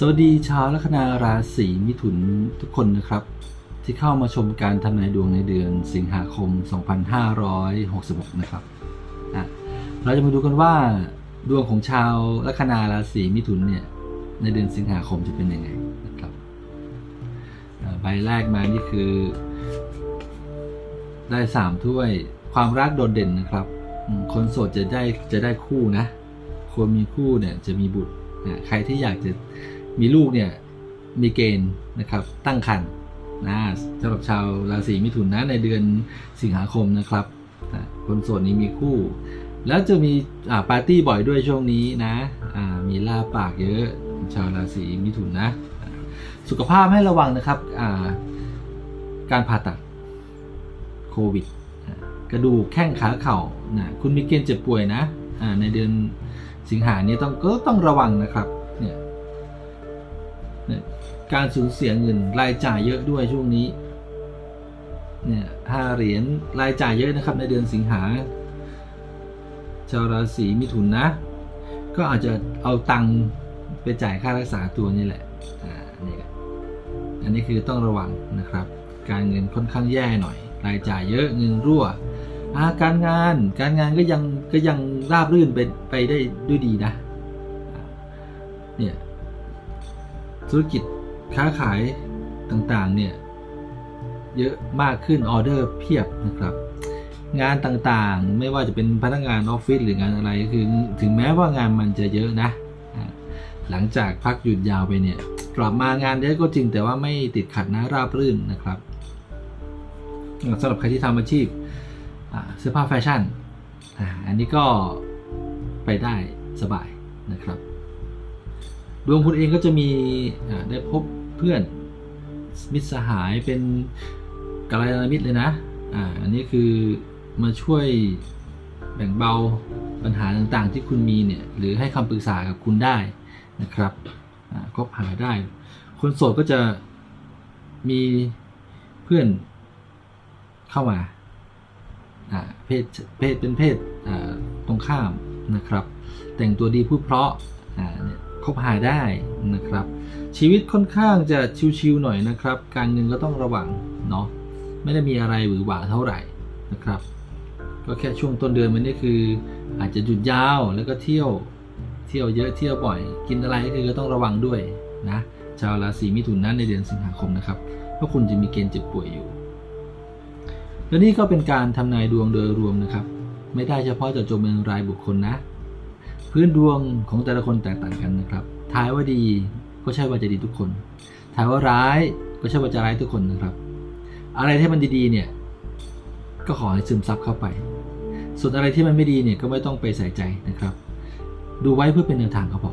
สวัสดีชาวลัคนาราศีมิถุนทุกคนนะครับ ที่เข้ามาชมการทำนายดวงในเดือนสิงหาคม 2566 นะครับอะเราจะมาดูกันว่าดวงของชาวลัคนาราศีมิถุนเนี่ยในเดือนสิงหาคมจะเป็นยังไงนะครับใบแรกมานี่คือ ได้สามถ้วยความรักโดดเด่นนะครับอืมคนโสดจะได้จะได้คู่นะคนมีคู่เนี่ยจะมีบุตรใครที่อยากจะ มีลูกเนี่ยมีเกณฑ์นะครับตั้งครรภ์นะสำหรับชาวราศีมิถุนนะในเดือนสิงหาคมนะครับนะคนโสดนี้มีคู่ แล้วจะมีปาร์ตี้บ่อยด้วยช่วงนี้นะมีลาปากเยอะชาวราศีมิถุนนะ สุขภาพให้ระวังนะครับการผ่าตัดโควิด กระดูกแข้งขาเข่านะคุณมีเกณฑ์เจ็บป่วยนะในเดือนสิงหานี้ต้องก็ต้องระวังนะครับเนี่ย เนี่ยการสูญเสียเงินรายจ่ายเยอะด้วยช่วงนี้เนี่ยห้าเหรียญรายจ่ายเยอะนะครับในเดือนสิงหาชาวราศีมิถุนนะ ก็อาจจะเอาตังค์ไปจ่ายค่ารักษาตัวนี่แหละอ่านี่อันนี้คือต้องระวังนะครับ การเงินค่อนข้างแย่หน่อย รายจ่ายเยอะเงินรั่วอาการงานการงานก็ยังก็ยังราบรื่นไปไปได้ด้วยดีนะเนี่ย ธุรกิจค้าขายต่างๆเนี่ยเยอะมากขึ้นออเดอร์เพียบนะครับ งานต่างๆไม่ว่าจะเป็นพนักงานออฟฟิศหรืองานอะไรคือถึงแม้ว่างานมันจะเยอะนะ หลังจากพักหยุดยาวไปเนี่ยกลับมางานเยอะก็จริงแต่ว่าไม่ติดขัดนะราบรื่นนะครับสำหรับใครที่ทำอาชีพเสื้อผ้าแฟชั่นอันนี้ก็ไปได้สบายนะครับ ดวงคุณเองก็จะมีได้พบเพื่อนมิตรสหายเป็นกัลยาณมิตรเลยนะอ่าอันนี้คือมาช่วยแบ่งเบาปัญหาต่างๆที่คุณมีเนี่ยหรือให้คำปรึกษากับคุณได้นะครับอ่าคบหาได้ คนโสดก็จะมีเพื่อนเข้ามาเพศเพศเป็นเพศตรงข้ามนะครับ แต่งตัวดีพูดเพราะเนี่ย คบหาได้นะครับ ชีวิตค่อนข้างจะชิวๆหน่อยนะครับ การเงินก็ต้องระวังเนาะไม่ได้มีอะไรหวือหวาเท่าไหร่นะครับ ก็แค่ช่วงต้นเดือนมันนี่คือ อาจจะหยุดยาวแล้วก็เที่ยวเที่ยวเยอะเที่ยวบ่อย กินอะไรก็คือก็ต้องระวังด้วยนะชาวราศีมิถุนนั้นในเดือนสิงหาคมนะครับเพราะคุณจะมีเกณฑ์เจ็บป่วยอยู่และนี่ก็เป็นการทำนายดวงโดยรวมนะครับ ไม่ได้เฉพาะเจาะจงเป็นรายบุคคลนะ พื้นดวงของแต่ละคนแตกต่างกันนะครับทายว่าดีก็ใช่ว่าจะดีทุกคนทายว่าร้ายก็ใช่ว่าจะร้ายทุกคนนะครับ อะไรที่มันดีๆเนี่ยก็ขอให้ซึมซับเข้าไป ส่วนอะไรที่มันไม่ดีเนี่ยก็ไม่ต้องไปใส่ใจนะครับ ดูไว้เพื่อเป็นแนวทางก็พอ